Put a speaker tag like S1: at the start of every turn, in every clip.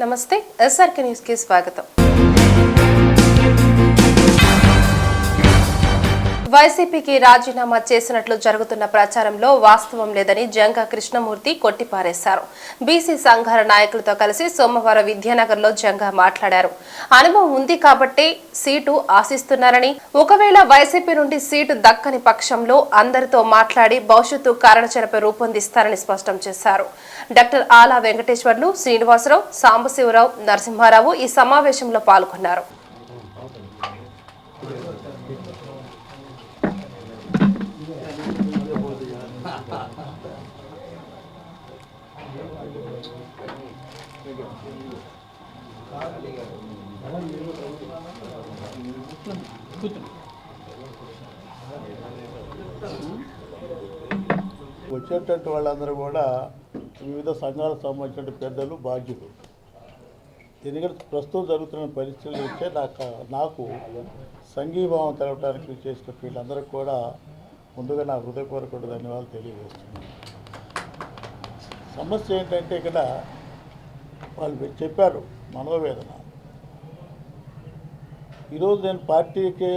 S1: నమస్తే ఎస్ఆర్కే న్యూస్కి స్వాగతం. వైసీపీకి రాజీనామా చేసినట్లు జరుగుతున్న ప్రచారంలో వాస్తవం లేదని జంగా కృష్ణమూర్తి కొట్టిపారేశారు. బీసీ సంఘాల నాయకులతో కలిసి సోమవారం విద్యానగర్లో జంగా మాట్లాడారు. అనుభవం ఉంది కాబట్టి సీటు ఆశిస్తున్నారని ఒకవేళ వైసీపీ నుండి సీటు దక్కని పక్షంలో అందరితో మాట్లాడి భవిష్యత్తు కారణచరపై రూపొందిస్తారని స్పష్టం చేశారు. డాక్టర్ ఆలా వెంకటేశ్వర్లు శ్రీనివాసరావు సాంబశివరావు నరసింహారావు ఈ సమావేశంలో పాల్గొన్నారు.
S2: వచ్చేటట్టు వాళ్ళందరూ కూడా వివిధ సంఘాలకు సంబంధించిన పెద్దలు బాధ్యులు. ఎందుకంటే ప్రస్తుతం జరుగుతున్న పరిస్థితులు ఇచ్చే నాకు నాకు సంఘీభావం తెలపడానికి చేసిన వీళ్ళందరికీ కూడా ముందుగా నా హృదయపూర్వక ధన్యవాదాలు తెలియజేస్తున్నాను. సమస్య ఏంటంటే ఇక్కడ వాళ్ళు చెప్పారు మనోవేదన. ఈరోజు నేను పార్టీకి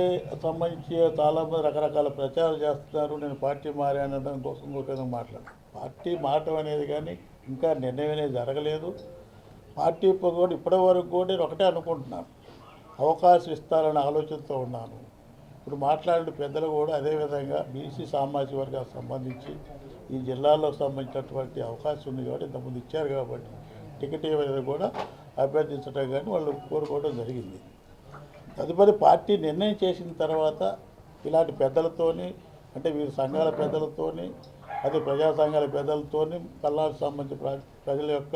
S2: సంబంధించి చాలామంది రకరకాల ప్రచారం చేస్తున్నారు. నేను పార్టీ మారానడం కోసం ఇంకొక మాట్లాడు పార్టీ మారటం అనేది కానీ ఇంకా నిర్ణయం అనేది జరగలేదు. పార్టీ కూడా ఇప్పటి వరకు కూడా నేను ఒకటే అనుకుంటున్నాను. అవకాశం ఇస్తారనే ఆలోచనతో ఉన్నాను. ఇప్పుడు మాట్లాడిన పెద్దలు కూడా అదేవిధంగా బీసీ సామాజిక వర్గాలకు సంబంధించి ఈ జిల్లాలో సంబంధించినటువంటి అవకాశం ఉంది కాబట్టి ఇంతకుముందు ఇచ్చారు కాబట్టి టికెట్ ఏమైనా కూడా అభ్యర్థించడం కానీ వాళ్ళు కోరుకోవడం జరిగింది. తదుపరి పార్టీ నిర్ణయం చేసిన తర్వాత ఇలాంటి పెద్దలతోని అంటే వీరి సంఘాల పెద్దలతోని అదే ప్రజా సంఘాల పెద్దలతోని పల్నాడు సంబంధించిన ప్ర- ప్రజల యొక్క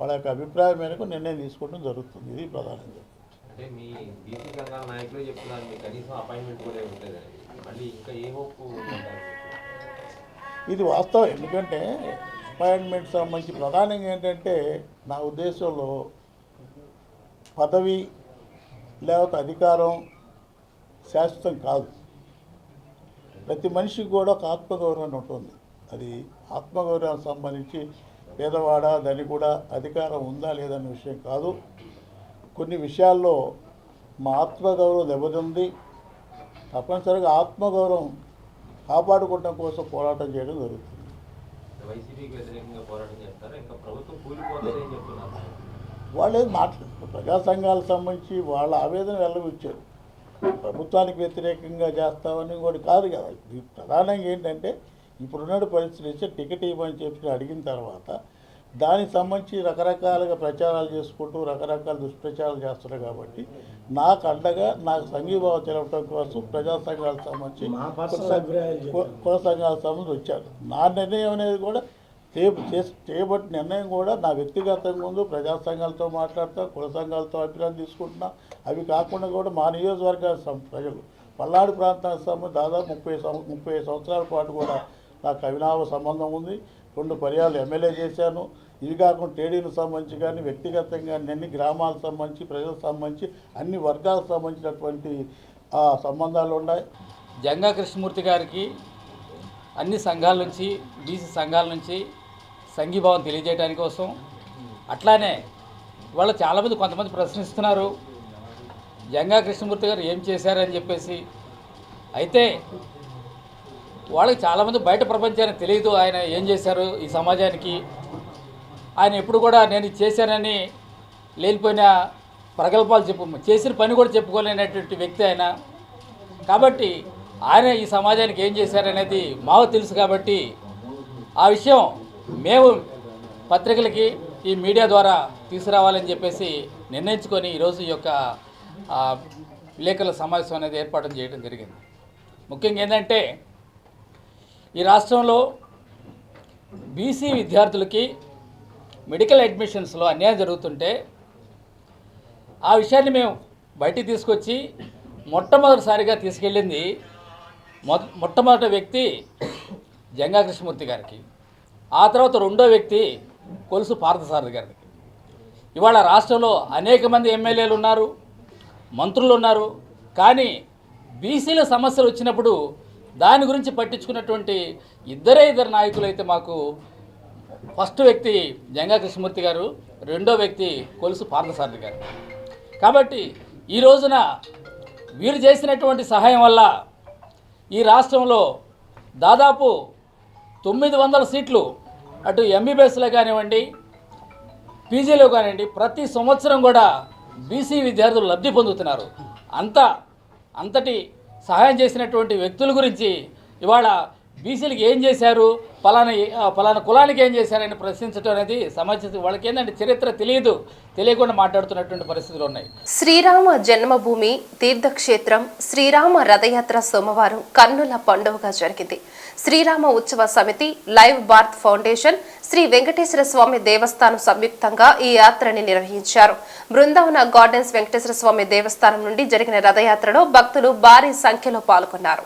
S2: వాళ్ళ యొక్క అభిప్రాయం మేరకు నిర్ణయం తీసుకోవడం జరుగుతుంది. ఇది ప్రధానంగా.
S3: అంటే మీ బీసీ సంఘాల నాయకులే చెప్తున్నారు మీకు కనీసం అపాయింట్మెంట్ కూడా ఉంటుందని మళ్ళీ ఇంకా ఏ హోప్
S2: ఇది వాస్తవం. ఎందుకంటే అపాయింట్మెంట్ సంబంధించి ప్రధానంగా ఏంటంటే నా ఉద్దేశంలో పదవి లేకపోతే అధికారం శాశ్వతం కాదు. ప్రతి మనిషికి కూడా ఒక ఆత్మగౌరవం ఉంటుంది. అది ఆత్మగౌరవానికి సంబంధించి పేదవాడ దాని కూడా అధికారం ఉందా లేదన్న విషయం కాదు. కొన్ని విషయాల్లో మా ఆత్మగౌరవం దెబ్బతింది. తప్పనిసరిగా ఆత్మగౌరవం కాపాడుకోవడం కోసం పోరాటం చేయడం జరుగుతుంది.
S3: వైసీపీకి వ్యతిరేకంగా పోరాటం చేస్తారా? ఇంకా ప్రభుత్వం కూలిపోతుందని చెప్తున్నారు.
S2: వాళ్ళు ఏది మాట్లాడు ప్రజా సంఘాలకు సంబంధించి వాళ్ళ ఆవేదన వెళ్ళవిచ్చారు ప్రభుత్వానికి వ్యతిరేకంగా చేస్తామని కూడా కాదు కదా. ప్రధానంగా ఏంటంటే ఇప్పుడున్న పరిస్థితి ఇస్తే టికెట్ ఇవ్వమని చెప్పి అడిగిన తర్వాత దానికి సంబంధించి రకరకాలుగా ప్రచారాలు చేసుకుంటూ రకరకాల దుష్ప్రచారాలు చేస్తున్నారు కాబట్టి నాకు అండగా నాకు సంఘీభావం తెలపడం కోసం ప్రజా సంఘాలకు సంబంధించి కుల సంఘాలకు సంబంధించి వచ్చారు. నా నిర్ణయం అనేది కూడా రేపు చేసి చేయబట్టి నిర్ణయం కూడా నా వ్యక్తిగతంగా ముందు ప్రజా సంఘాలతో మాట్లాడతా కుల సంఘాలతో అభిప్రాయం తీసుకుంటున్నా. అవి కాకుండా కూడా మా నియోజకవర్గ ప్రజలు పల్నాడు ప్రాంతానికి సంబంధించి దాదాపు ముప్పై ముప్పై సంవత్సరాల పాటు కూడా నాకు అవినావ సంబంధం ఉంది. రెండు పర్యాలు ఎమ్మెల్యే చేశాను. ఇవి కాకుండా టీడీలకు సంబంధించి కానీ వ్యక్తిగతంగా కానీ అన్ని గ్రామాలకు సంబంధించి ప్రజలకు సంబంధించి అన్ని వర్గాలకు సంబంధించినటువంటి సంబంధాలు ఉన్నాయి.
S4: జంగా కృష్ణమూర్తి గారికి అన్ని సంఘాల నుంచి బీసీ సంఘాల నుంచి సంఘీభావం తెలియజేయడానికి కోసం అట్లానే వాళ్ళు చాలామంది కొంతమంది ప్రశ్నిస్తున్నారు. జంగా కృష్ణమూర్తి గారు ఏం చేశారని చెప్పేసి. అయితే వాళ్ళకి చాలామంది బయట ప్రపంచానికి తెలియదు ఆయన ఏం చేశారు ఈ సమాజానికి. ఆయన ఎప్పుడు కూడా నేను చేశానని లేనిపోయిన ప్రగల్భాలు చెప్పు చేసిన పని కూడా చెప్పుకోలేనటువంటి వ్యక్తి ఆయన. కాబట్టి ఆయన ఈ సమాజానికి ఏం చేశారనేది మాకు తెలుసు కాబట్టి ఆ విషయం మేము పత్రికలకి ఈ మీడియా ద్వారా తీసుకురావాలని చెప్పేసి నిర్ణయించుకొని ఈరోజు ఈ యొక్క విలేకరుల సమావేశం అనేది ఏర్పాటు చేయడం జరిగింది. ముఖ్యంగా ఏంటంటే ఈ రాష్ట్రంలో బీసీ విద్యార్థులకి మెడికల్ అడ్మిషన్స్లో అన్యాయం జరుగుతుంటే ఆ విషయాన్ని మేము బయటికి తీసుకొచ్చి మొట్టమొదటిసారిగా తీసుకెళ్ళింది మొ మొట్టమొదటి వ్యక్తి జంగా కృష్ణమూర్తి గారికి. ఆ తర్వాత రెండో వ్యక్తి కొలుసు పార్థసారథి గారికి ఇవాళ రాష్ట్రంలో అనేక మంది ఎమ్మెల్యేలు ఉన్నారు మంత్రులు ఉన్నారు కానీ బీసీల సమస్యలు వచ్చినప్పుడు దాని గురించి పట్టించుకున్నటువంటి ఇద్దరే ఇద్దరు నాయకులు అయితే మాకు ఫస్ట్ వ్యక్తి జంగా కృష్ణమూర్తి గారు రెండో వ్యక్తి కొలుసు పార్థసారథి గారు. కాబట్టి ఈ రోజున వీరు చేసినటువంటి సహాయం వల్ల ఈ రాష్ట్రంలో దాదాపు తొమ్మిది వందల సీట్లు అటు ఎంబీబీఎస్లో కానివ్వండి పీజీలో కానివ్వండి ప్రతి సంవత్సరం కూడా బీసీ విద్యార్థులు లబ్ధి పొందుతున్నారు. అంత అంతటి సహాయం చేసినటువంటి వ్యక్తుల గురించి ఇవాళ బీసీలకు ఏం చేశారు? పలానా పలానా కులానికి ఏం చేశారని ప్రశ్నించడం అనేది సమాజం వాళ్ళకి ఏంటంటే చరిత్ర తెలియదు తెలియకుండా మాట్లాడుతున్నటువంటి పరిస్థితులు ఉన్నాయి.
S1: శ్రీరామ జన్మభూమి తీర్థక్షేత్రం శ్రీరామ రథయాత్ర సోమవారం కన్నుల పండుగగా జరిగింది. శ్రీరామ ఉత్సవ సమితి లైవ్ భారత్ ఫౌండేషన్ శ్రీ వెంకటేశ్వర స్వామి దేవస్థానం సంయుక్తంగా ఈ యాత్రని నిర్వహించారు. బృందావన గార్డెన్స్ వెంకటేశ్వర స్వామి దేవస్థానం నుండి జరిగిన రథయాత్రలో భక్తులు భారీ సంఖ్యలో పాల్గొన్నారు.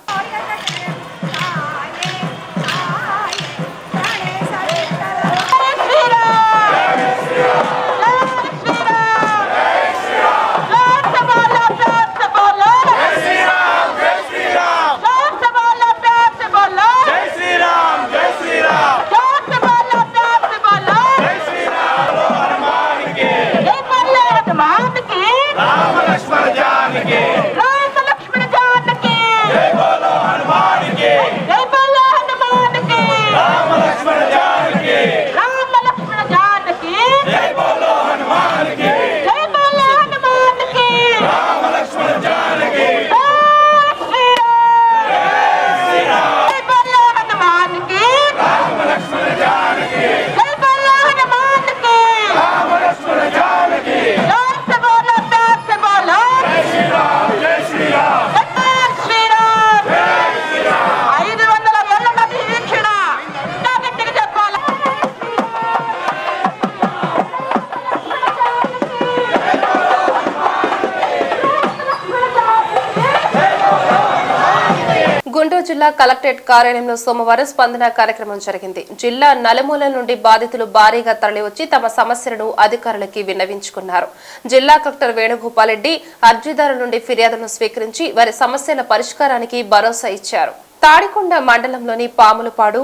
S1: జిల్లా కలెక్టరేట్ కార్యాలయంలో సోమవారం స్పందన కార్యక్రమం జరిగింది. జిల్లా నలుమూలల నుండి బాధితులు భారీగా తరలివచ్చి తమ సమస్యలను అధికారులకి విన్నవించుకున్నారు. జిల్లా కలెక్టర్ వేణుగోపాల్ రెడ్డి అర్జీదారుల నుండి ఫిర్యాదులను స్వీకరించి వారి సమస్యల పరిష్కారానికి భరోసా ఇచ్చారు. తాడికొండ మండలంలోని పాములపాడు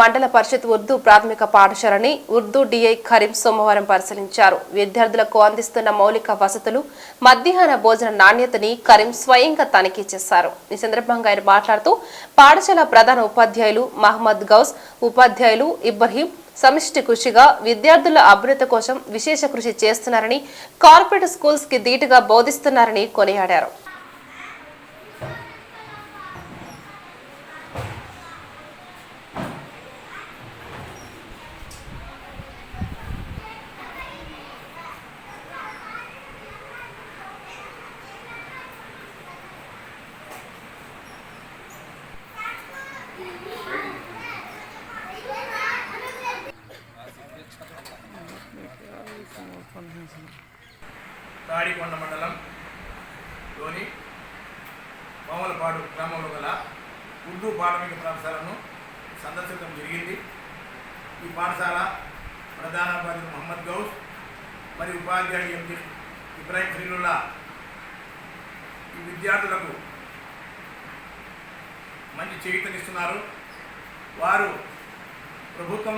S1: మండల పరిషత్ ఉర్దూ ప్రాథమిక పాఠశాలని ఉర్దూ డిఐ కరీం సోమవారం పరిశీలించారు. విద్యార్థులకు అందిస్తున్న మౌలిక వసతులు మధ్యాహ్న భోజన నాణ్యతని కరీం స్వయంగా తనిఖీ చేశారు. ఈ సందర్భంగా ఆయన మాట్లాడుతూ పాఠశాల ప్రధాన ఉపాధ్యాయులు మహమ్మద్ గౌస్ ఉపాధ్యాయులు ఇబ్రహీం సమిష్టి కృషిగా విద్యార్థుల అభ్యున్నత కోసం విశేష కృషి చేస్తున్నారని కార్పొరేట్ స్కూల్స్కి ధీటుగా బోధిస్తున్నారని కొనియాడారు.
S5: తాడికొండ మండలంలోని మామూలపాడు గ్రామంలో గల ఉర్దూ ప్రాథమిక పాఠశాలను సందర్శించడం జరిగింది. ఈ పాఠశాల ప్రధానోపాధ్యాయులు మహమ్మద్ గౌస్ మరియు ఉపాధ్యాయుడు ఎంపీ ఇబ్రాహిం ఖలీలుల్లా ఈ విద్యార్థులకు మంచి చేయుతనిస్తున్నారు వారు ప్రభుత్వం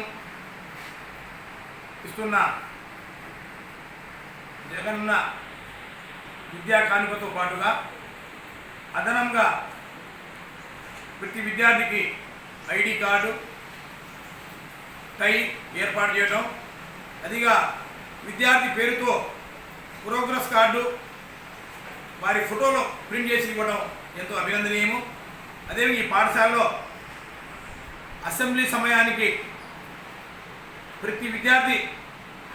S5: ఇస్తున్న జగనన్న విద్యా కానుకతో పాటుగా అదనంగా ప్రతి విద్యార్థికి ఐడి కార్డు టై ఏర్పాటు చేయడం అదిగా విద్యార్థి పేరుతో ప్రోగ్రెస్ కార్డు వారి ఫోటోలో ప్రింట్ చేసి ఇవ్వడం ఎంతో అభినందనీయము. అదే ఈ పాఠశాలలో అసెంబ్లీ సమయానికి ప్రతి విద్యార్థి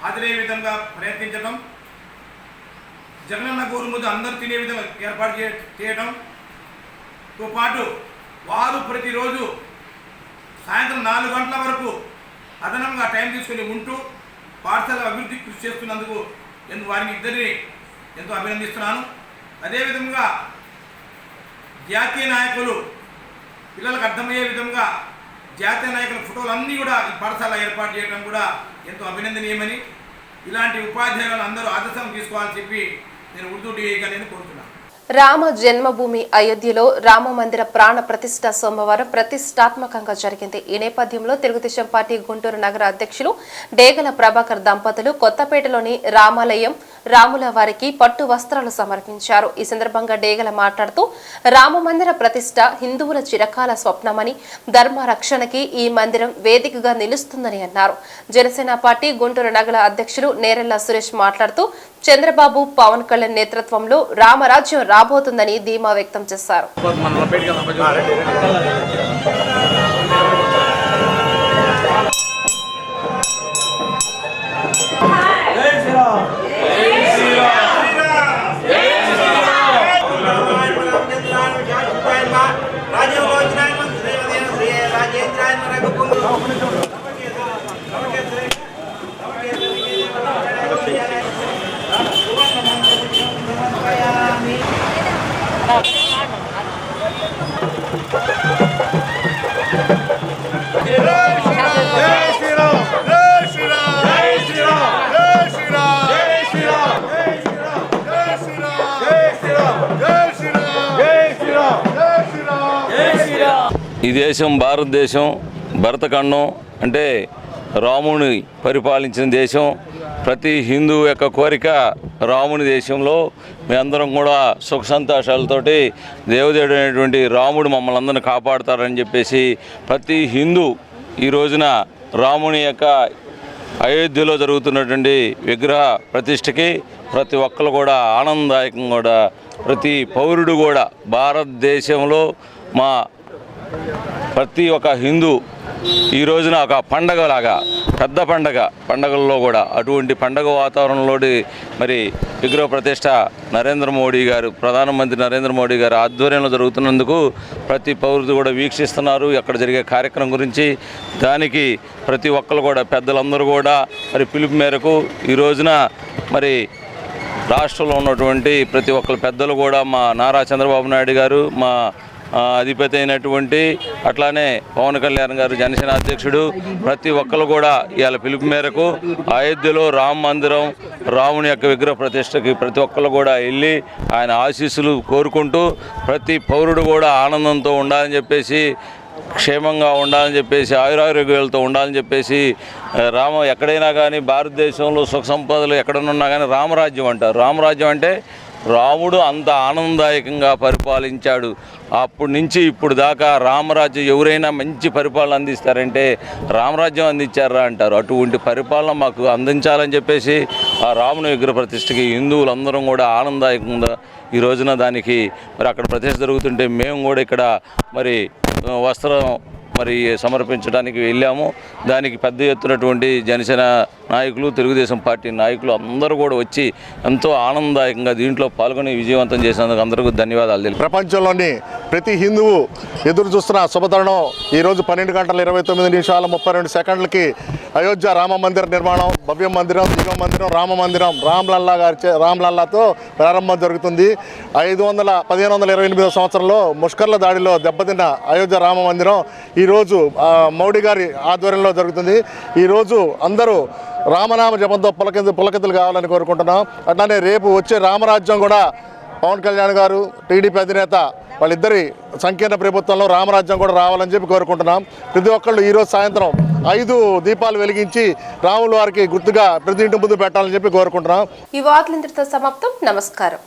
S5: హాజరయ్యే విధంగా ప్రయత్నించడం జగనన్న ముందు అందరూ తినే విధంగా ఏర్పాటు చే చేయడంతో పాటు వారు ప్రతిరోజు సాయంత్రం నాలుగు గంటల వరకు అదనంగా టైం తీసుకొని ఉంటూ పాఠశాల అభివృద్ధి కృషి చేస్తున్నందుకు నేను వారిని ఇద్దరిని ఎంతో అభినందిస్తున్నాను. అదేవిధంగా జాతీయ నాయకులు పిల్లలకు అర్థమయ్యే విధంగా జాతీయ నాయకుల ఫోటోలు అన్నీ కూడా ఈ పాఠశాల ఏర్పాటు చేయడం కూడా ఎంతో అభినందనీయమని ఇలాంటి ఉపాధ్యాయులను అందరూ ఆదర్శం తీసుకోవాలని చెప్పి నేను ఉర్దూ డిఐగా నేను కోరుతున్నాను.
S1: రామ జన్మభూమి అయోధ్యలో రామ మందిర ప్రాణ ప్రతిష్ట సోమవారం ప్రతిష్టాత్మకంగా జరిగింది. ఈ నేపథ్యంలో తెలుగుదేశం పార్టీ గుంటూరు నగర అధ్యక్షులు డేగల ప్రభాకర్ దంపతులు కొత్తపేటలోని రామాలయం రాముల వారికి పట్టు వస్త్రాలు సమర్పించారు. ఈ సందర్భంగా డేగల మాట్లాడుతూ రామ మందిర ప్రతిష్ట హిందువుల చిరకాల స్వప్నమని ధర్మ రక్షణకి ఈ మందిరం వేదికగా నిలుస్తుందని అన్నారు. జనసేన పార్టీ గుంటూరు నగర అధ్యక్షులు నేరెల్ల సురేష్ మాట్లాడుతూ చంద్రబాబు పవన్ కళ్యాణ్ నేతృత్వంలో రామరాజ్యం రాబోతుందని ధీమా వ్యక్తం చేశారు.
S6: ఈ దేశం భారతదేశం భరతఖండం అంటే రాముని పరిపాలించిన దేశం. ప్రతి హిందూ యొక్క కోరిక రాముని దేశంలో మీ అందరం కూడా సుఖ సంతోషాలతోటి దేవదేవుడు అనేటువంటి రాముడు మమ్మల్ని అందరిని కాపాడుతారని చెప్పేసి ప్రతి హిందూ ఈ రోజున రాముని యొక్క అయోధ్యలో జరుగుతున్నటువంటి విగ్రహ ప్రతిష్టకి ప్రతి ఒక్కరు కూడా ఆనందదాయకం కూడా ప్రతి పౌరుడు కూడా భారతదేశంలో మా ప్రతి ఒక్క హిందూ ఈ రోజున ఒక పండగలాగా పెద్ద పండగ. పండగల్లో కూడా అటువంటి పండగ వాతావరణంలోని మరి విగ్రహ ప్రతిష్ట నరేంద్ర మోడీ గారు ప్రధానమంత్రి నరేంద్ర మోడీ గారు ఆధ్వర్యంలో జరుగుతున్నందుకు ప్రతి పౌరుడు కూడా వీక్షిస్తున్నారు. అక్కడ జరిగే కార్యక్రమం గురించి దానికి ప్రతి ఒక్కరు కూడా పెద్దలందరూ కూడా మరి పిలుపు మేరకు ఈ రోజున మరి రాష్ట్రంలో ఉన్నటువంటి ప్రతి ఒక్కరు పెద్దలు కూడా మా నారా చంద్రబాబు నాయుడు గారు మా అధిపతి అయినటువంటి అట్లానే పవన్ కళ్యాణ్ గారు జనసేన అధ్యక్షుడు. ప్రతి ఒక్కరు కూడా ఇవాళ పిలుపు మేరకు అయోధ్యలో రామ మందిరం రాముని యొక్క విగ్రహ ప్రతిష్టకి ప్రతి ఒక్కరు కూడా వెళ్ళి ఆయన ఆశీస్సులు కోరుకుంటూ ప్రతి పౌరుడు కూడా ఆనందంతో ఉండాలని చెప్పేసి క్షేమంగా ఉండాలని చెప్పేసి ఆయురారోగ్యాలతో ఉండాలని చెప్పేసి రామ ఎక్కడైనా కానీ భారతదేశంలో సుఖ సంపదలు ఎక్కడనున్నా కానీ రామరాజ్యం అంటారు. రామరాజ్యం అంటే రాముడు అంత ఆనందదాయకంగా పరిపాలించాడు. అప్పటి నుంచి ఇప్పుడు దాకా రామరాజ్యం ఎవరైనా మంచి పరిపాలన అందిస్తారంటే రామరాజ్యం అందించారా అంటారు. అటువంటి పరిపాలన మాకు అందించాలని చెప్పేసి ఆ రాముని విగ్రహ ప్రతిష్టకి హిందువులందరం కూడా ఆనందదాయకంగా ఈ రోజున దానికి మరి అక్కడ ప్రతిష్ట జరుగుతుంటే మేము కూడా ఇక్కడ మరి వస్త్రం మరి సమర్పించడానికి వెళ్ళాము. దానికి పెద్ద ఎత్తునటువంటి జనసేన నాయకులు తెలుగుదేశం పార్టీ నాయకులు అందరూ కూడా వచ్చి ఎంతో ఆనందదాయకంగా దీంట్లో పాల్గొని విజయవంతం చేసినందుకు అందరికీ ధన్యవాదాలు తెలిపారు
S7: ప్రపంచంలోని ప్రతి హిందువు ఎదురు చూస్తున్న శుభతరుణం. ఈరోజు పన్నెండు గంటల ఇరవై తొమ్మిది నిమిషాల ముప్పై రెండు సెకండ్లకి అయోధ్య రామ మందిర నిర్మాణం భవ్య మందిరం దిగవ మందిరం రామ మందిరం రామ్లల్లా గారి రామ్లల్లాతో ప్రారంభం జరుగుతుంది. ఐదు వందల పదిహేను వందల ఇరవై ఎనిమిదో సంవత్సరంలో ముష్కర్ల దాడిలో దెబ్బతిన్న అయోధ్య రామ మందిరం ఈ ఈరోజు మౌడి గారి ఆధ్వర్యంలో జరుగుతుంది. ఈరోజు అందరూ రామనామ జపంతో పులకింత పులకింతలు కావాలని కోరుకుంటున్నాం. అట్లానే రేపు వచ్చే రామరాజ్యం కూడా పవన్ కళ్యాణ్ గారు టీడీపీ అధినేత వాళ్ళిద్దరి సంకీర్ణ ప్రభుత్వంలో రామరాజ్యం కూడా రావాలని చెప్పి కోరుకుంటున్నాం. ప్రతి ఒక్కళ్ళు ఈరోజు సాయంత్రం ఐదు దీపాలు వెలిగించి రాముల వారికి గుర్తుగా ప్రతి ఇంటి ముందు పెట్టాలని చెప్పి కోరుకుంటున్నాం.
S1: ఈ వార్తలు ఇంతటితో సమాప్తం. నమస్కారం.